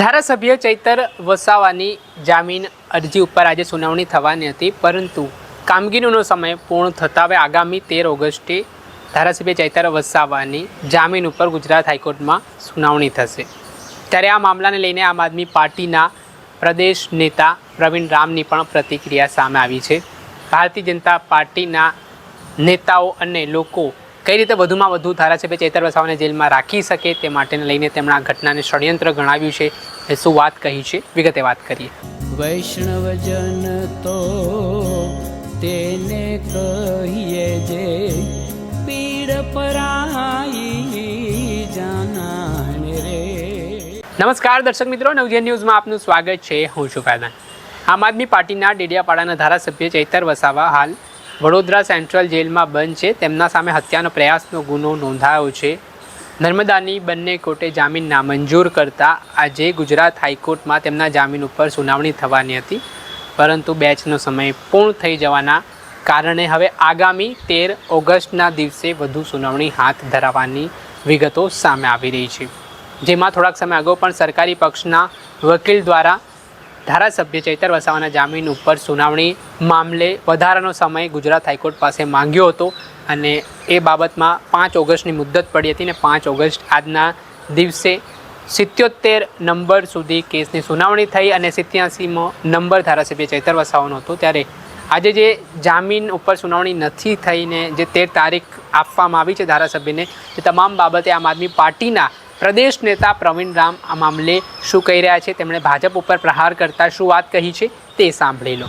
ધારાસભ્ય ચૈતર વસાવાની જામીન અરજી ઉપર આજે સુનાવણી થવાની હતી, પરંતુ કામગીરીનો સમય પૂર્ણ થતાં હવે આગામી તેર ઓગસ્ટે ધારાસભ્ય ચૈતર વસાવાની જામીન ઉપર ગુજરાત હાઈકોર્ટમાં સુનાવણી થશે. ત્યારે આ મામલાને લઈને આમ આદમી પાર્ટીના પ્રદેશ નેતા પ્રવીણ રામની પણ પ્રતિક્રિયા સામે આવી છે. ભારતીય જનતા પાર્ટીના નેતાઓ અને લોકો કઈ રીતે વધુમાં વધુ ધારાસભ્ય ચેતર વસાવાને જેલમાં રાખી શકે તે માટેને લઈને તેમણે આ ઘટનાને ષડયંત્ર ગણાવ્યું છે એ શું વાત કહી છે? વિગતે વાત કરીએ. વૈષ્ણવજન તો તેને કહીએ જે પીડ પરાઈ જાનાને રે. નમસ્કાર દર્શક મિત્રો નવજીવન ન્યૂઝમાં આપનું સ્વાગત છે. હું છું ફાયદાન. આમ આદમી પાર્ટીના ડેડિયાપાડાના ધારાસભ્ય ચૈતર વસાવા હાલ વડોદરા સેન્ટ્રલ જેલમાં બંધ છે. તેમના સામે હત્યાનો પ્રયાસનો ગુનો નોંધાયો છે. નર્મદાની બંને કોર્ટે જામીન નામંજૂર કરતા આજે ગુજરાત હાઈકોર્ટમાં તેમના જામીન ઉપર સુનાવણી થવાની હતી. પરંતુ બેચનો સમય પૂર્ણ થઈ જવાના કારણે હવે આગામી તેર ઓગસ્ટના દિવસે વધુ સુનાવણી હાથ ધરાવવાની વિગતો સામે આવી રહી છે. જેમાં થોડાક સમય અગાઉ પણ સરકારી પક્ષના વકીલ દ્વારા ધારાસભ્ય ચૈતર વસાવાના જામીન ઉપર સુનાવણી મામલે વધારાનો સમય ગુજરાત હાઈકોર્ટ પાસે માંગ્યો હતો અને એ બાબતમાં પાંચ ઓગસ્ટની મુદત પડી હતી ને પાંચ ઓગસ્ટ આજના દિવસે સિત્યોતેર નંબર સુધી કેસની સુનાવણી થઈ અને સિત્યાસીમો નંબર ધારાસભ્ય ચૈતર વસાવાનો હતો. ત્યારે આજે જે જામીન ઉપર સુનાવણી નથી થઈને જે તેર તારીખ આપવામાં આવી છે ધારાસભ્યને, તે તમામ બાબતે આમ આદમી પાર્ટીના પ્રદેશ નેતા પ્રવીણ રામ આ મામલે શું કહી રહ્યા છે? તેમણે ભાજપ ઉપર પ્રહાર કરતા શું વાત કહી છે? તે સાંભળી લો.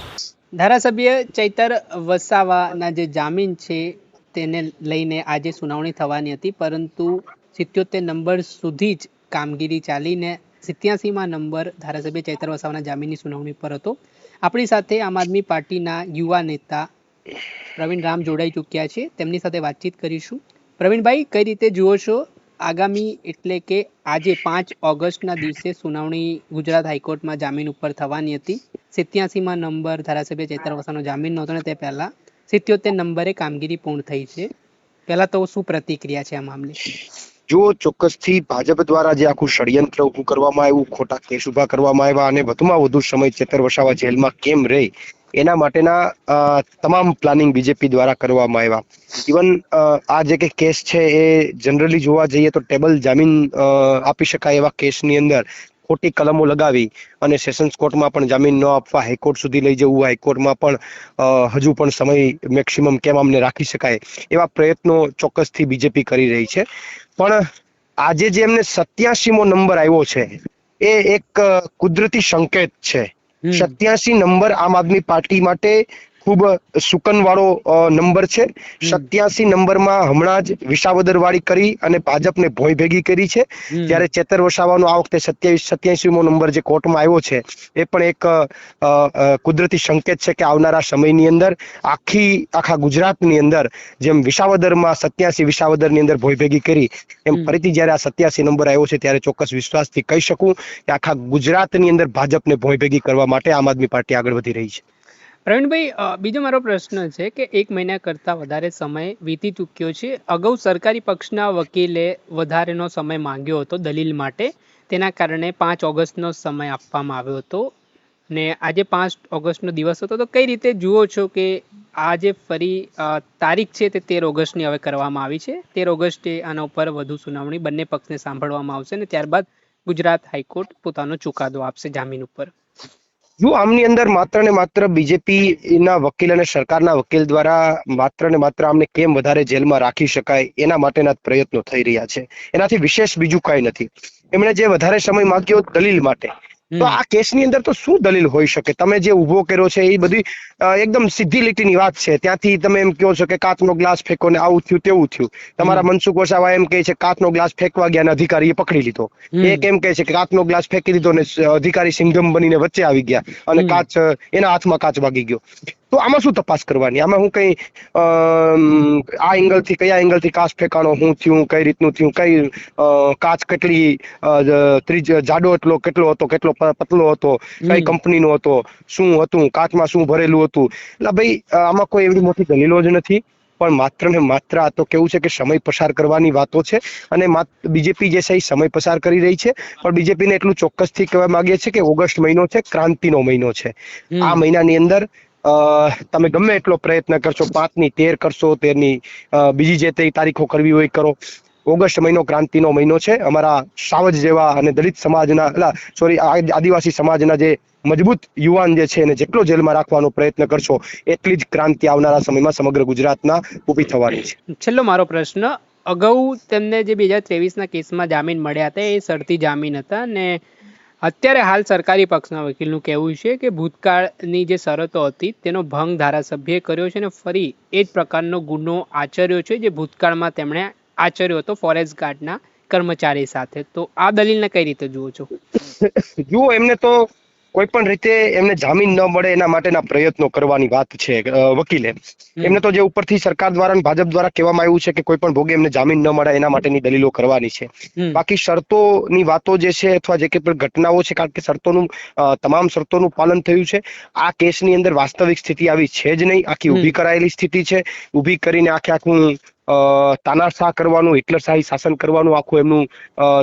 ધારાસભ્ય ચૈતર વસાવાના જે જામીન છે, તેને લઈને આજે સુનાવણી થવાની હતી, પરંતુ સિત્યોતેર નંબર સુધી જ કામગીરી ચાલીને સિત્યાસીમાં નંબર ધારાસભ્ય ચૈતર વસાવાના જામીનની સુનાવણી પર હતો. આપણી સાથે આમ આદમી પાર્ટીના યુવા નેતા પ્રવીણ રામ જોડાઈ ચૂક્યા છે. તેમની સાથે વાતચીત કરીશું. પ્રવીણભાઈ, કઈ રીતે જુઓ છો આગામી એટલે કે આજે પાંચ ઓગસ્ટના દિવસે સુનાવણી ગુજરાત હાઈકોર્ટમાં જામીન ઉપર થવાની હતી. સિત્યાસીમાં નંબર ધારાસભ્ય ચૈતર જામીન નહોતો ને તે પહેલાં સિત્યોતેર નંબરે કામગીરી પૂર્ણ થઈ છે. પહેલા તો શું પ્રતિક્રિયા છે આ મામલે? જો ચોક્કસથી ભાજપ દ્વારા જે આખું ષડયંત્ર ઊભું કરવામાં આવ્યું, ખોટા કેસ ઊભા કરવામાં આવ્યા અને વધુમાં વધુ સમય ચેતર વસાવા જેલમાં કેમ રહે? એના માટેના તમામ પ્લાનિંગ બીજેપી દ્વારા કરવામાં આવ્યા ઇવન આ જે કે કેસ છે એ જનરલી જોવા જઈએ તો ટેબલ જામીન આપી શકાય એવા કેસની અંદર ખોટી કલમો લગાવી અને સેશન્સ કોર્ટમાં પણ જામીન ન આપવા, હાઈકોર્ટ સુધી લઈ જવું, હાઈકોર્ટમાં પણ હજુ પણ સમય મેક્સિમમ કેમ આમને રાખી શકાય એવા પ્રયત્નો ચોક્કસથી બીજેપી કરી રહી છે પણ આજે જે એમને સત્યાસીમો નંબર આવ્યો છે, એ એક કુદરતી સંકેત છે. સત્યાસી નંબર આમ આદમી પાર્ટી માટે ખૂબ સુકનવાળો નંબર છે. સત્યાસી નંબરમાં હમણાં જ વિસાવદર વાળી કરી અને ભાજપને ભોય ભેગી કરી છે. ત્યારે ચેતર વસાવાનો આ વખતે સત્યાવીસ સત્યાસીમો નંબર જે કોર્ટમાં આવ્યો છે એ પણ એક કુદરતી સંકેત છે કે આવનારા સમયની અંદર આખી આખા ગુજરાતની અંદર જેમ વિસાવદરમાં સત્યાસી વિસાવદરની અંદર ભોય ભેગી કરી એમ ફરીથી જ્યારે આ સત્યાસી નંબર આવ્યો છે ત્યારે ચોક્કસ વિશ્વાસથી કહી શકું કે આખા ગુજરાતની અંદર ભાજપને ભોય ભેગી કરવા માટે આમ આદમી પાર્ટી આગળ વધી રહી છે. પ્રવીણભાઈ બીજો મારો પ્રશ્ન છે કે એક મહિના કરતાં વધારે સમય વીતી ચૂક્યો છે. અગાઉ સરકારી પક્ષના વકીલે વધારેનો સમય માંગ્યો હતો દલીલ માટે. તેના કારણે પાંચ ઓગસ્ટનો સમય આપવામાં આવ્યો હતો. ને આજે પાંચ ઓગસ્ટનો દિવસ હતો. તો કઈ રીતે જુઓ છો કે આ જે ફરી તારીખ છે તે તેર ઓગસ્ટની હવે કરવામાં આવી છે. તેર ઓગસ્ટે આના ઉપર વધુ સુનાવણી બંને પક્ષને સાંભળવામાં આવશે ને ત્યારબાદ ગુજરાત હાઈકોર્ટ પોતાનો ચુકાદો આપશે જામીન ઉપર. જો આમની અંદર માત્ર ને માત્ર બીજેપી ના વકીલ અને સરકારના વકીલ દ્વારા માત્ર ને માત્ર આમને કેમ વધારે જેલમાં રાખી શકાય, એના માટેના પ્રયત્નો થઈ રહ્યા છે. એનાથી વિશેષ બીજું કાંઈ નથી. એમણે જે વધારે સમય માંગ્યો દલીલ માટે તો આ કેસની અંદર તો શું દલીલ હોઈ શકે? તમે જે ઊભો કર્યો છે એ બધી એકદમ સીધી લીટીની વાત છે. ત્યાંથી તમે એમ કહો છો કે કાચનો ગ્લાસ ફેંકો ને આવું થયું તેવું થયું. તમારા મનસુખ વસાવા એમ કહે છે કાચનો ગ્લાસ ફેંકવા ગયા અને અધિકારીએ પકડી લીધો. એક એમ કહે છે કે કાચનો ગ્લાસ ફેંકી દીધો ને અધિકારી સિંઘમ બનીને વચ્ચે આવી ગયા અને કાચ એના હાથમાં કાચ વાગી ગયો. તો આમાં શું તપાસ કરવાની? આમાં હું કઈ આ એંગલથી કયા એંગલથી કાચ ફેંકાણો? હું થયું કઈ રીતનું થયું? કઈ કાચ કેટલી ત્રીજ જાડો એટલો કેટલો હતો કેટલો પતલો હતો? કઈ. કંપનીનો હતો? શું હતું? કાચમાં શું ભરેલું હતું? એટલે ભાઈ આમાં કોઈ એવી મોટી દલીલો જ નથી. પણ માત્ર ને માત્ર આ તો કેવું છે કે સમય પસાર કરવાની વાતો છે અને બીજેપી જે છે એ સમય પસાર કરી રહી છે. પણ બીજેપીને એટલું ચોક્કસથી કહેવા માંગીએ છીએ કે ઓગસ્ટ મહિનો છે ક્રાંતિનો મહિનો છે. આ મહિનાની અંદર તમે ગમે એટલો પ્રયત્ન કરશો, પાંચની તેર કરશો, તેરની બીજી જે તે તારીખો કરવી હોય કરો. ઓગસ્ટ મહિનો ક્રાંતિનો મહિનો છે. અમારા સાવજ જેવા અને દલિત સમાજના એટલે સોરી આદિવાસી સમાજના જે મજબૂત યુવાન જે છે એને જેટલો જેલમાં રાખવાનો પ્રયત્ન કરશો, એટલી જ ક્રાંતિ આવનારા સમયમાં સમગ્ર ગુજરાતના ઊભી થવાની છે. છેલ્લો મારો પ્રશ્ન, અગાઉ તેમને જે બે હજાર ત્રેવીસના કેસમાં જામીન મળ્યા હતા, એ શરતી જામીન હતા અને અત્યારે હાલ સરકારી પક્ષના વકીલનું કહેવું છે કે ભૂતકાળની જે શરતો હતી તેનો ભંગ ધારાસભ્યએ કર્યો છે અને ફરી એ જ પ્રકારનો ગુનો આચર્યો છે જે ભૂતકાળમાં તેમણે આચર્યો હતો ફોરેસ્ટ ગાર્ડના કર્મચારી સાથે. તો આ દલીલને કઈ રીતે જુઓ છો? જુઓ, એમને તો કોઈ પણ રીતે એમને જામીન ન મળે એના માટેના પ્રયત્નો કરવાની વાત છે વકીલે. એમને તો જે ઉપરથી સરકાર દ્વારા ભાજપ દ્વારા કહેવામાં આવ્યું છે કે કોઈ પણ ભોગે એમને જામીન ન મળે એના માટેની દલીલો કરવાની છે. બાકી શરતોની વાતો જે છે અથવા જે કે પણ ઘટનાઓ છે કારણ કે શરતોનું તમામ શરતોનું પાલન થયું છે આ કેસની અંદર વાસ્તવિક સ્થિતિ આવી છે જ નહીં. આખી. ઊભી કરાયેલી સ્થિતિ છે. ઊભી કરીને આખે આખું તાનાશાહ કરવાનું હિટલરશાહી શાસન કરવાનું આખું એમનું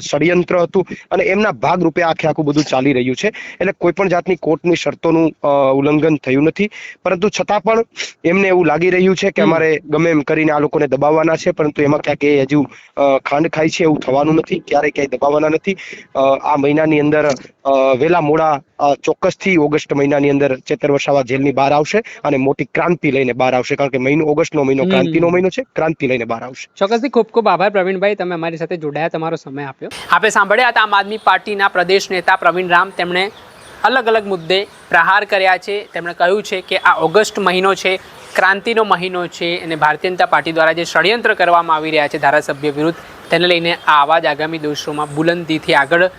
ષડયંત્ર હતું અને એમના ભાગરૂપે આખે આખું બધું ચાલી રહ્યું છે. એટલે કોઈ પણ જાતની કોર્ટની શરતોનું ઉલ્લંઘન થયું નથી. પરંતુ છતાં પણ એમને એવું લાગી રહ્યું છે કે અમારે ગમે એમ કરીને આ લોકોને દબાવવાના છે પરંતુ એમાં ક્યાંક એ હજુ ખાંડ ખાય છે એવું થવાનું નથી ક્યારેય ક્યાંય દબાવવાના નથી. આ મહિનાની અંદર અ, વહેલા મોડા ચોક્કસથી ઓગસ્ટ મહિનાની અંદર ચેતર વસાવા જેલની બહાર આવશે અને મોટી ક્રાંતિ લઈને બહાર આવશે. કારણ કે મહિનો ઓગસ્ટનો મહિનો હમ. ક્રાંતિનો મહિનો છે ક્રાંતિ લઈને બહાર આવશે. ચોક્કસથી ખૂબ ખૂબ આભાર પ્રવીણભાઈ તમે અમારી સાથે જોડાયા તમારો સમય આપ્યો. આપણે સાંભળ્યા હતા આમ આદમી પાર્ટીના પ્રદેશ નેતા પ્રવીણ રામ તેમણે અલગ અલગ મુદ્દે પ્રહાર કર્યા છે. તેમણે કહ્યું છે કે આ ઓગસ્ટ મહિનો છે ક્રાંતિનો મહિનો છે અને ભારતીય જનતા પાર્ટી દ્વારા જે ષડયંત્ર કરવામાં આવી રહ્યા છે ધારાસભ્ય વિરુદ્ધ તેને લઈને આ અવાજ આગામી દિવસોમાં બુલંદીથી આગળ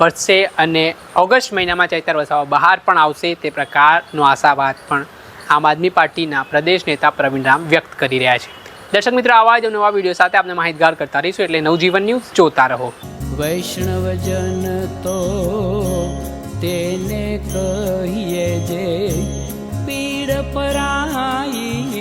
વરસશે અને ઓગસ્ટ મહિનામાં ચૈતર વસાવા બહાર પણ આવશે તે પ્રકારનો આશાવાદ પણ આમ આદમી પાર્ટીના પ્રદેશ નેતા પ્રવીણરામ વ્યક્ત કરી રહ્યા છે. દર્શક મિત્રો, આવા જ નવા વીડિયો સાથે આપણે માહિતગાર કરતા રહીશું એટલે નવજીવન ન્યૂઝ જોતા રહો. વૈષ્ણવજન તો તેને કહીએ જે પીડ પરાઈ